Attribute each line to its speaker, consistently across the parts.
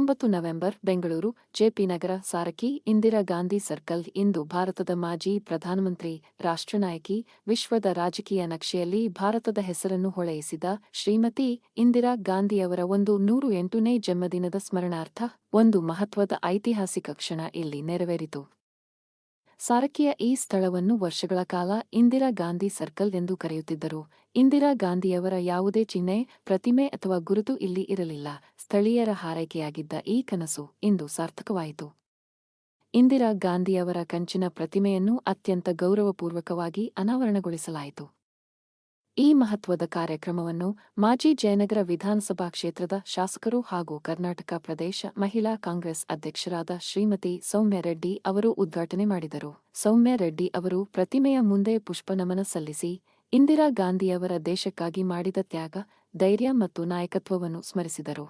Speaker 1: ಹತ್ತೊಂಬತ್ತು November, Bengaluru, JP Nagar, Sarakki, Indira Gandhi circle ಇಂದು ಭಾರತದ ಮಾಜಿ ಪ್ರಧಾನಮಂತ್ರಿ, ರಾಷ್ಟ್ರನಾಯಕಿ, ವಿಶ್ವದ ರಾಜಕೀಯ ನಕ್ಷೆಯಲ್ಲಿ ಭಾರತದ ಹೆಸರನ್ನು ಹೊಳೆಯಿಸಿದ ಶ್ರೀಮತಿ ಇಂದಿರಾ ಗಾಂಧಿಯವರ ಒಂದು ನೂರು ಎಂಟನೇ ಜನ್ಮದಿನದ ಸ್ಮರಣಾರ್ಥ ಒಂದು ಮಹತ್ವದ ಐತಿಹಾಸಿಕ ಕ್ಷಣ ಇಲ್ಲಿ ನೆರವೇರಿತು. ಸಾರಕಿಯ ಈ ಸ್ಥಳವನ್ನು ವರ್ಷಗಳ ಕಾಲ ಇಂದಿರಾ ಗಾಂಧಿ ಸರ್ಕಲ್ ಎಂದು ಕರೆಯುತ್ತಿದ್ದರು. ಇಂದಿರಾ ಗಾಂಧಿಯವರ ಯಾವುದೇ ಚಿಹ್ನೆ, ಪ್ರತಿಮೆ ಅಥವಾ ಗುರುತು ಇಲ್ಲಿ ಇರಲಿಲ್ಲ. ಸ್ಥಳೀಯರ ಹಾರೈಕೆಯಾಗಿದ್ದ ಈ ಕನಸು ಇಂದು ಸಾರ್ಥಕವಾಯಿತು. ಇಂದಿರಾ ಗಾಂಧಿಯವರ ಕಂಚಿನ ಪ್ರತಿಮೆಯನ್ನು ಅತ್ಯಂತ ಗೌರವಪೂರ್ವಕವಾಗಿ ಅನಾವರಣಗೊಳಿಸಲಾಯಿತು. ಈ ಮಹತ್ವದ ಕಾರ್ಯಕ್ರಮವನ್ನು ಮಾಜಿ ಜಯನಗರ ವಿಧಾನಸಭಾ ಕ್ಷೇತ್ರದ ಶಾಸಕರು ಹಾಗೂ ಕರ್ನಾಟಕ ಪ್ರದೇಶ ಮಹಿಳಾ ಕಾಂಗ್ರೆಸ್ ಅಧ್ಯಕ್ಷರಾದ ಶ್ರೀಮತಿ ಸೌಮ್ಯ ರೆಡ್ಡಿ ಅವರು ಉದ್ಘಾಟನೆ ಮಾಡಿದರು. ಸೌಮ್ಯ ರೆಡ್ಡಿ ಅವರು ಪ್ರತಿಮೆಯ ಮುಂದೆ ಪುಷ್ಪನಮನ ಸಲ್ಲಿಸಿ, ಇಂದಿರಾ ಗಾಂಧಿಯವರ ದೇಶಕ್ಕಾಗಿ ಮಾಡಿದ ತ್ಯಾಗ, ಧೈರ್ಯ ಮತ್ತು ನಾಯಕತ್ವವನ್ನು ಸ್ಮರಿಸಿದರು.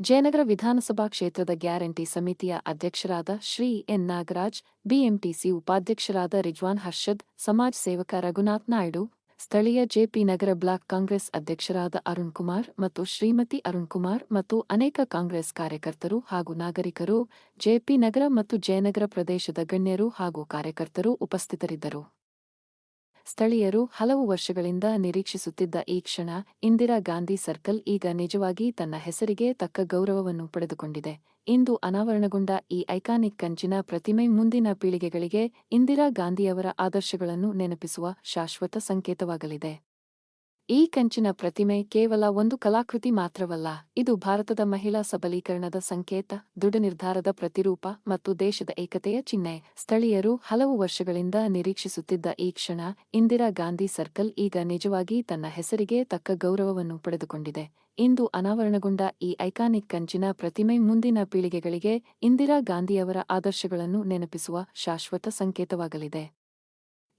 Speaker 1: ಜಯನಗರ ವಿಧಾನಸಭಾ ಕ್ಷೇತ್ರದ ಗ್ಯಾರಂಟಿ ಸಮಿತಿಯ ಅಧ್ಯಕ್ಷರಾದ ಶ್ರೀ ಎನ್ ನಾಗರಾಜ್, ಬಿಎಂಟಿಸಿ ಉಪಾಧ್ಯಕ್ಷರಾದ ರಿಜ್ವಾನ್ ಹರ್ಷದ್, ಸಮಾಜ ಸೇವಕ ರಘುನಾಥ್ ನಾಯ್ಡು ಸ್ಥಳೀಯ ಜೆಪಿ ನಗರ ಬ್ಲಾಕ್ ಕಾಂಗ್ರೆಸ್ ಅಧ್ಯಕ್ಷರಾದ ಅರುಣ್ ಕುಮಾರ್ ಮತ್ತು ಶ್ರೀಮತಿ ಅರುಣ್ ಕುಮಾರ್ ಮತ್ತು ಅನೇಕ ಕಾಂಗ್ರೆಸ್ ಕಾರ್ಯಕರ್ತರು ಹಾಗೂ ನಾಗರಿಕರು ಜೆಪಿ ನಗರ ಮತ್ತು ಜಯನಗರ ಪ್ರದೇಶದ ಗಣ್ಯರು ಹಾಗೂ ಕಾರ್ಯಕರ್ತರು ಉಪಸ್ಥಿತರಿದ್ದರು. ಸ್ಥಳೀಯರು ಹಲವು ವರ್ಷಗಳಿಂದ ನಿರೀಕ್ಷಿಸುತ್ತಿದ್ದ ಈ ಕ್ಷಣ ಇಂದಿರಾ ಗಾಂಧಿ ಸರ್ಕಲ್ ಈಗ ನಿಜವಾಗಿ ತನ್ನ ಹೆಸರಿಗೆ ತಕ್ಕ ಗೌರವವನ್ನು ಪಡೆದುಕೊಂಡಿದೆ. ಇಂದು ಅನಾವರಣಗೊಂಡ ಈ ಐಕಾನಿಕ್ ಕಂಚಿನ ಪ್ರತಿಮೆ ಮುಂದಿನ ಪೀಳಿಗೆಗಳಿಗೆ ಇಂದಿರಾ ಗಾಂಧಿಯವರ ಆದರ್ಶಗಳನ್ನು ನೆನಪಿಸುವ ಶಾಶ್ವತ ಸಂಕೇತವಾಗಲಿದೆ. ಈ ಕಂಚಿನ ಪ್ರತಿಮೆ ಕೇವಲ ಒಂದು ಕಲಾಕೃತಿ ಮಾತ್ರವಲ್ಲ, ಇದು ಭಾರತದ ಮಹಿಳಾ ಸಬಲೀಕರಣದ ಸಂಕೇತ ದೃಢ ನಿರ್ಧಾರದ ಪ್ರತಿರೂಪ ಮತ್ತು ದೇಶದ ಏಕತೆಯ ಚಿಹ್ನೆ. ಸ್ಥಳೀಯರು ಹಲವು ವರ್ಷಗಳಿಂದ ನಿರೀಕ್ಷಿಸುತ್ತಿದ್ದ ಈ ಕ್ಷಣ ಇಂದಿರಾ ಗಾಂಧಿ ಸರ್ಕಲ್ ಈಗ ನಿಜವಾಗಿ ತನ್ನ ಹೆಸರಿಗೆ ತಕ್ಕ ಗೌರವವನ್ನು ಪಡೆದುಕೊಂಡಿದೆ. ಇಂದು ಅನಾವರಣಗೊಂಡ ಈ ಐಕಾನಿಕ್ ಕಂಚಿನ ಪ್ರತಿಮೆ ಮುಂದಿನ ಪೀಳಿಗೆಗಳಿಗೆ ಇಂದಿರಾ ಗಾಂಧಿಯವರ ಆದರ್ಶಗಳನ್ನು ನೆನಪಿಸುವ ಶಾಶ್ವತ ಸಂಕೇತವಾಗಲಿದೆ.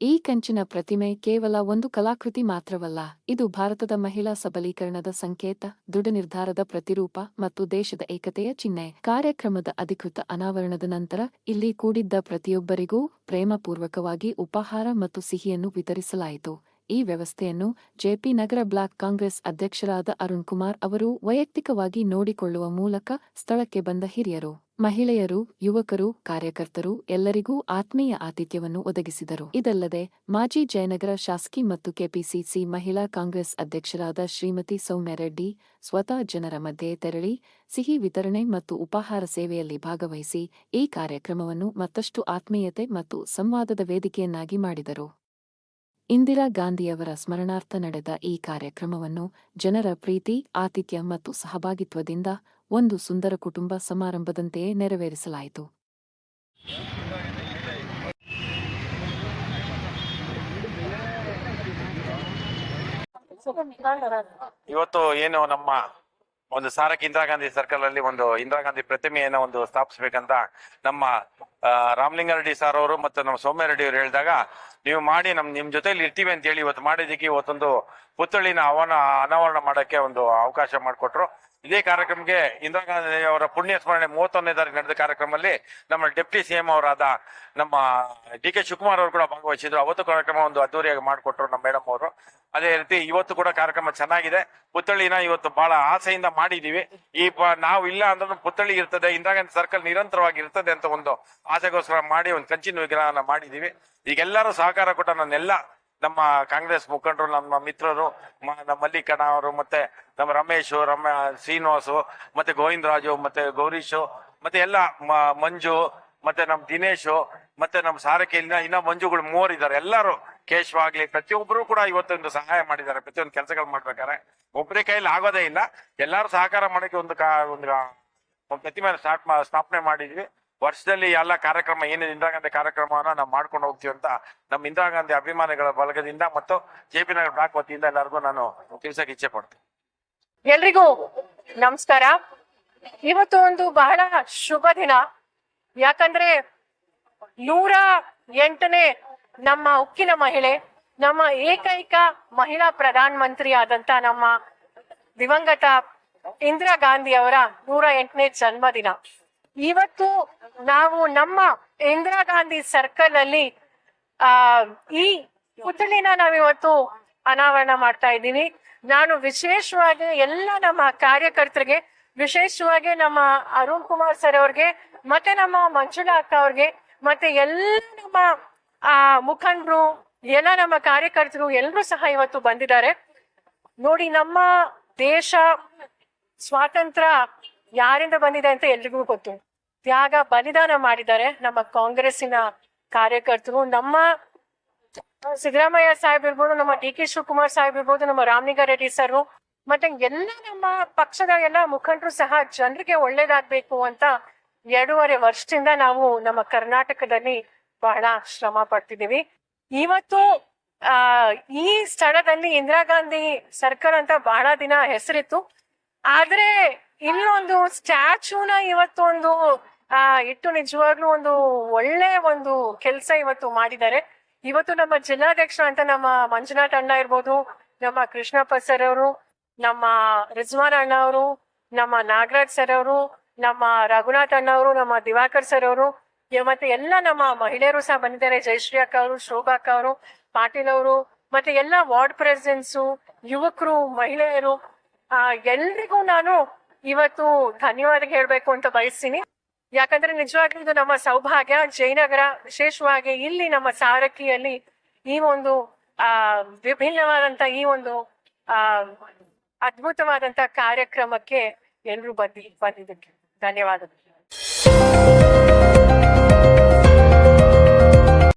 Speaker 1: ಈ ಕಂಚಿನ ಪ್ರತಿಮೆ ಕೇವಲ ಒಂದು ಕಲಾಕೃತಿ ಮಾತ್ರವಲ್ಲ, ಇದು ಭಾರತದ ಮಹಿಳಾ ಸಬಲೀಕರಣದ ಸಂಕೇತ, ದೃಢ ನಿರ್ಧಾರದ ಪ್ರತಿರೂಪ ಮತ್ತು ದೇಶದ ಏಕತೆಯ ಚಿಹ್ನೆ. ಕಾರ್ಯಕ್ರಮದ ಅಧಿಕೃತ ಅನಾವರಣದ ನಂತರ ಇಲ್ಲಿ ಕೂಡಿದ್ದ ಪ್ರತಿಯೊಬ್ಬರಿಗೂ ಪ್ರೇಮಪೂರ್ವಕವಾಗಿ ಉಪಹಾರ ಮತ್ತು ಸಿಹಿಯನ್ನು ವಿತರಿಸಲಾಯಿತು. ಈ ವ್ಯವಸ್ಥೆಯನ್ನು ಜೆಪಿ ನಗರ ಬ್ಲಾಕ್ ಕಾಂಗ್ರೆಸ್ ಅಧ್ಯಕ್ಷರಾದ ಅರುಣ್ ಕುಮಾರ್ ಅವರು ವೈಯಕ್ತಿಕವಾಗಿ ನೋಡಿಕೊಳ್ಳುವ ಮೂಲಕ ಸ್ಥಳಕ್ಕೆ ಬಂದ ಹಿರಿಯರು. ಮಹಿಳೆಯರು, ಯುವಕರು, ಕಾರ್ಯಕರ್ತರು ಎಲ್ಲರಿಗೂ ಆತ್ಮೀಯ ಆತಿಥ್ಯವನ್ನು ಒದಗಿಸಿದರು. ಇದಲ್ಲದೆ, ಮಾಜಿ ಜಯನಗರ ಶಾಸಕಿ ಮತ್ತು ಕೆಪಿಸಿಸಿ ಮಹಿಳಾ ಕಾಂಗ್ರೆಸ್ ಅಧ್ಯಕ್ಷರಾದ ಶ್ರೀಮತಿ ಸೌಮ್ಯ ರೆಡ್ಡಿ ಸ್ವತಃ ಜನರ ಮಧ್ಯೆ ತೆರಳಿ, ಸಿಹಿ ವಿತರಣೆ ಮತ್ತು ಉಪಹಾರ ಸೇವೆಯಲ್ಲಿ ಭಾಗವಹಿಸಿ ಈ ಕಾರ್ಯಕ್ರಮವನ್ನು ಮತ್ತಷ್ಟು ಆತ್ಮೀಯತೆ ಮತ್ತು ಸಂವಾದದ ವೇದಿಕೆಯನ್ನಾಗಿ ಮಾಡಿದರು. ಇಂದಿರಾ ಗಾಂಧಿಯವರ ಸ್ಮರಣಾರ್ಥ ನಡೆದ ಈ ಕಾರ್ಯಕ್ರಮವನ್ನು ಜನರ ಪ್ರೀತಿ, ಆತಿಥ್ಯ ಮತ್ತು ಸಹಭಾಗಿತ್ವದಿಂದ ಒಂದು ಸುಂದರ ಕುಟುಂಬ ಸಮಾರಂಭದಂತೆಯೇ ನೆರವೇರಿಸಲಾಯಿತು.
Speaker 2: ಇವತ್ತು ಏನು ನಮ್ಮ ಒಂದು ಸಾರಕ್ ಇಂದಿರಾ ಗಾಂಧಿ ಸರ್ಕಲ್ ಅಲ್ಲಿ ಒಂದು ಇಂದಿರಾ ಗಾಂಧಿ ಪ್ರತಿಮೆಯನ್ನ ಒಂದು ಸ್ಥಾಪಿಸ್ಬೇಕಂತ ನಮ್ಮ ರಾಮಲಿಂಗಾರೆಡ್ಡಿ ಸರ್ ಅವರು ಮತ್ತು ನಮ್ಮ ಸೌಮ್ಯ ರೆಡ್ಡಿ ಅವರು ಹೇಳಿದಾಗ, ನೀವು ಮಾಡಿ ನಮ್, ನಿಮ್ ಜೊತೆಲಿ ಇರ್ತೀವಿ ಅಂತ ಹೇಳಿ ಇವತ್ತು ಮಾಡಿದ್ದಕ್ಕೆ ಇವತ್ತೊಂದು ಪುತ್ಥಳಿನ ಅವನ ಅನಾವರಣ ಮಾಡಕ್ಕೆ ಒಂದು ಅವಕಾಶ ಮಾಡಿಕೊಟ್ರು. ಇದೇ ಕಾರ್ಯಕ್ರಮಕ್ಕೆ ಇಂದಿರಾ ಗಾಂಧಿ ಅವರ ಪುಣ್ಯ ಸ್ಮರಣೆ ಮೂವತ್ತೊಂದನೇ ತಾರೀಕು ನಡೆದ ಕಾರ್ಯಕ್ರಮದಲ್ಲಿ ನಮ್ಮ ಡೆಪ್ಟಿ ಸಿಎಂ ಅವರಾದ ನಮ್ಮ ಡಿ ಕೆ ಶಿವಕುಮಾರ್ ಅವರು ಕೂಡ ಭಾಗವಹಿಸಿದ್ರು. ಅವತ್ತು ಕಾರ್ಯಕ್ರಮ ಒಂದು ಅದ್ದೂರಿಯಾಗಿ ಮಾಡಿಕೊಟ್ರು ನಮ್ಮ ಮೇಡಮ್ ಅವರು. ಅದೇ ರೀತಿ ಇವತ್ತು ಕೂಡ ಕಾರ್ಯಕ್ರಮ ಚೆನ್ನಾಗಿದೆ. ಪುತ್ಥಳಿನ ಇವತ್ತು ಬಹಳ ಆಸೆಯಿಂದ ಮಾಡಿದೀವಿ. ಈ ನಾವು ಇಲ್ಲ ಅಂದ್ರೂ ಪುತ್ಥಳಿ ಇರ್ತದೆ, ಇಂದಿರಾ ಗಾಂಧಿ ಸರ್ಕಲ್ ನಿರಂತರವಾಗಿ ಇರ್ತದೆ ಅಂತ ಒಂದು ಆಸೆಗೋಸ್ಕರ ಮಾಡಿ ಒಂದು ಕಂಚಿನ ವಿಗ್ರಹನ ಮಾಡಿದೀವಿ. ಈಗೆಲ್ಲರೂ ಸಹಕಾರ ಕೊಟ್ಟ ನನ್ನೆಲ್ಲ ನಮ್ಮ ಕಾಂಗ್ರೆಸ್ ಮುಖಂಡರು, ನಮ್ಮ ಮಿತ್ರರು ನಮ್ಮ ಮಲ್ಲಿಕಣ್ಣ ಅವರು, ಮತ್ತೆ ನಮ್ಮ ರಮೇಶ್, ರಮ, ಶ್ರೀನಿವಾಸು, ಮತ್ತೆ ಗೋವಿಂದರಾಜು, ಮತ್ತೆ ಗೌರೀಶು, ಮತ್ತೆ ಎಲ್ಲ ಮಂಜು, ಮತ್ತೆ ನಮ್ಮ ದಿನೇಶು, ಮತ್ತೆ ನಮ್ಮ ಸಾರಕೆಯಿಂದ ಇನ್ನ ಮಂಜುಗಳು ಮೂವರಿದ್ದಾರೆ. ಎಲ್ಲರೂ ಕೇಶವ ಆಗ್ಲಿ, ಪ್ರತಿಯೊಬ್ಬರು ಕೂಡ ಇವತ್ತೊಂದು ಸಹಾಯ ಮಾಡಿದ್ದಾರೆ. ಪ್ರತಿಯೊಂದು ಕೆಲಸಗಳು ಮಾಡ್ಬೇಕಾದ್ರೆ ಒಬ್ಬರೇ ಕೈಯಲ್ಲಿ ಆಗೋದೇ ಇಲ್ಲ. ಎಲ್ಲರೂ ಸಹಕಾರ ಮಾಡಕ್ಕೆ ಒಂದು ಕಾ, ಒಂದು ಒಂದು ಪ್ರತಿಮೆ ಸ್ಟಾರ್ಟ್ ಸ್ಥಾಪನೆ ಮಾಡಿದ್ವಿ. ವರ್ಷದಲ್ಲಿ ಎಲ್ಲ ಕಾರ್ಯಕ್ರಮ ಏನು ಇಂದಿರಾ ಗಾಂಧಿ ಕಾರ್ಯಕ್ರಮವನ್ನ ನಾವು ಮಾಡ್ಕೊಂಡು ಹೋಗ್ತೀವಿ ಅಂತ ನಮ್ಮ ಇಂದಿರಾ ಗಾಂಧಿ ಅಭಿಮಾನಿಗಳ ಬಳಗದಿಂದ ಮತ್ತು ಜೆ ಪಿ ನಗರ ಬ್ಲಾಕ್ ವತಿಯಿಂದ ಎಲ್ಲರಿಗೂ ನಾನು ತಿಳಿಸಕ್ಕೆ ಇಚ್ಛೆ ಪಡ್ತೀನಿ.
Speaker 3: ಎಲ್ರಿಗೂ ನಮಸ್ಕಾರ. ಇವತ್ತು ಒಂದು ಬಹಳ ಶುಭ ದಿನ. ಯಾಕಂದ್ರೆ ನೂರ ಎಂಟನೇ ನಮ್ಮ ಉಕ್ಕಿನ ಮಹಿಳೆ, ನಮ್ಮ ಏಕೈಕ ಮಹಿಳಾ ಪ್ರಧಾನ ಮಂತ್ರಿ ಆದಂತ ನಮ್ಮ ದಿವಂಗತ ಇಂದಿರಾ ಗಾಂಧಿ ಅವರ ನೂರ ಎಂಟನೇ ಜನ್ಮದಿನ. ಇವತ್ತು ನಾವು ನಮ್ಮ ಇಂದಿರಾ ಗಾಂಧಿ ಸರ್ಕಲ್ ಅಲ್ಲಿ, ಆ, ಈ ಪುತ್ಥಳಿನ ನಾವಿವತ್ತು ಅನಾವರಣ ಮಾಡ್ತಾ ಇದ್ದೀವಿ. ನಾನು ವಿಶೇಷವಾಗಿ ಎಲ್ಲ ನಮ್ಮ ಕಾರ್ಯಕರ್ತರಿಗೆ, ವಿಶೇಷವಾಗಿ ನಮ್ಮ ಅರುಣ್ ಕುಮಾರ್ ಸರ್ ಅವ್ರಿಗೆ, ಮತ್ತೆ ನಮ್ಮ ಮಂಜುಳಾ ಅಕ್ಕ ಅವ್ರಿಗೆ, ಮತ್ತೆ ಎಲ್ಲ ನಮ್ಮ, ಆ, ಮುಖಂಡರು, ಎಲ್ಲ ನಮ್ಮ ಕಾರ್ಯಕರ್ತರು ಎಲ್ಲರೂ ಸಹ ಇವತ್ತು ಬಂದಿದ್ದಾರೆ. ನೋಡಿ ನಮ್ಮ ದೇಶ ಸ್ವಾತಂತ್ರ್ಯ ಯಾರಿಂದ ಬಂದಿದೆ ಅಂತ ಎಲ್ರಿಗೂ ಗೊತ್ತು. ತ್ಯಾಗ ಬಲಿದಾನ ಮಾಡಿದ್ದಾರೆ ನಮ್ಮ ಕಾಂಗ್ರೆಸ್ಸಿನ ಕಾರ್ಯಕರ್ತರು, ನಮ್ಮ ಸಿದ್ದರಾಮಯ್ಯ ಸಾಹೇಬ್ ಇರ್ಬೋದು, ನಮ್ಮ ಡಿ ಕೆ ಶಿವಕುಮಾರ್ ಸಾಹೇಬ್ ಇರ್ಬೋದು, ನಮ್ಮ ರಾಮಲಿಂಗಾರೆಡ್ಡಿ ಸರ್ ಮತ್ತೆ ಎಲ್ಲ ನಮ್ಮ ಪಕ್ಷದ ಎಲ್ಲ ಮುಖಂಡರು ಸಹ ಜನರಿಗೆ ಒಳ್ಳೇದಾಗ್ಬೇಕು ಅಂತ ಎರಡೂವರೆ ವರ್ಷದಿಂದ ನಾವು ನಮ್ಮ ಕರ್ನಾಟಕದಲ್ಲಿ ಬಹಳ ಶ್ರಮ ಪಡ್ತಿದ್ದೀವಿ. ಇವತ್ತು, ಆ, ಈ ಸ್ಥಳದಲ್ಲಿ ಇಂದಿರಾ ಗಾಂಧಿ ಸರ್ಕಾರ ಅಂತ ಬಹಳ ದಿನ ಹೆಸರಿತ್ತು. ಆದ್ರೆ ಇಲ್ಲೊಂದು ಸ್ಟ್ಯಾಚ್ಯೂನ ಇವತ್ತು ಒಂದು ಆ, ಇಟ್ಟು ನಿಜವಾಗ್ಲೂ ಒಂದು ಒಳ್ಳೆ ಒಂದು ಕೆಲಸ ಇವತ್ತು ಮಾಡಿದ್ದಾರೆ. ಇವತ್ತು ನಮ್ಮ ಜಿಲ್ಲಾಧ್ಯಕ್ಷರು ಅಂತ ನಮ್ಮ ಮಂಜುನಾಥ್ ಅಣ್ಣ ಇರ್ಬೋದು, ನಮ್ಮ ಕೃಷ್ಣಪ್ಪ ಸರ್ ಅವರು, ನಮ್ಮ ರಿಜ್ವಾನ್ ಅಣ್ಣ ಅವರು, ನಮ್ಮ ನಾಗರಾಜ್ ಸರ್ ಅವರು, ನಮ್ಮ ರಘುನಾಥ್ ಅಣ್ಣ ಅವರು, ನಮ್ಮ ದಿವಾಕರ್ ಸರ್ ಅವರು ಮತ್ತೆ ಎಲ್ಲ ನಮ್ಮ ಮಹಿಳೆಯರು ಸಹ ಬಂದಿದ್ದಾರೆ. ಜಯಶ್ರೀ ಅಕ್ಕ ಅವರು, ಶೋಭಾ ಅಕ್ಕ ಅವರು, ಪಾಟೀಲ್ ಅವರು, ಮತ್ತೆ ಎಲ್ಲ ವಾರ್ಡ್ ಪ್ರೆಸಿಡೆನ್ಸು ಯುವಕರು, ಮಹಿಳೆಯರು ಎಲ್ರಿಗೂ ನಾನು ಇವತ್ತು ಧನ್ಯವಾದ ಹೇಳ್ಬೇಕು ಅಂತ ಬಯಸ್ತೀನಿ. ಯಾಕಂದ್ರೆ ನಿಜವಾಗ್ಲೂ ನಮ್ಮ ಸೌಭಾಗ್ಯ. ಜಯನಗರ ವಿಶೇಷವಾಗಿ ಇಲ್ಲಿ ನಮ್ಮ ಸಾರಕ್ಕಿಯಲ್ಲಿ ಈ ಒಂದು, ಆ, ವಿಭಿನ್ನವಾದಂತ ಈ ಒಂದು, ಆ, ಅದ್ಭುತವಾದಂತ ಕಾರ್ಯಕ್ರಮಕ್ಕೆ ಎಲ್ರು ಬಂದಿ, ಬಂದಿದ್ದಕ್ಕೆ ಧನ್ಯವಾದಗಳು.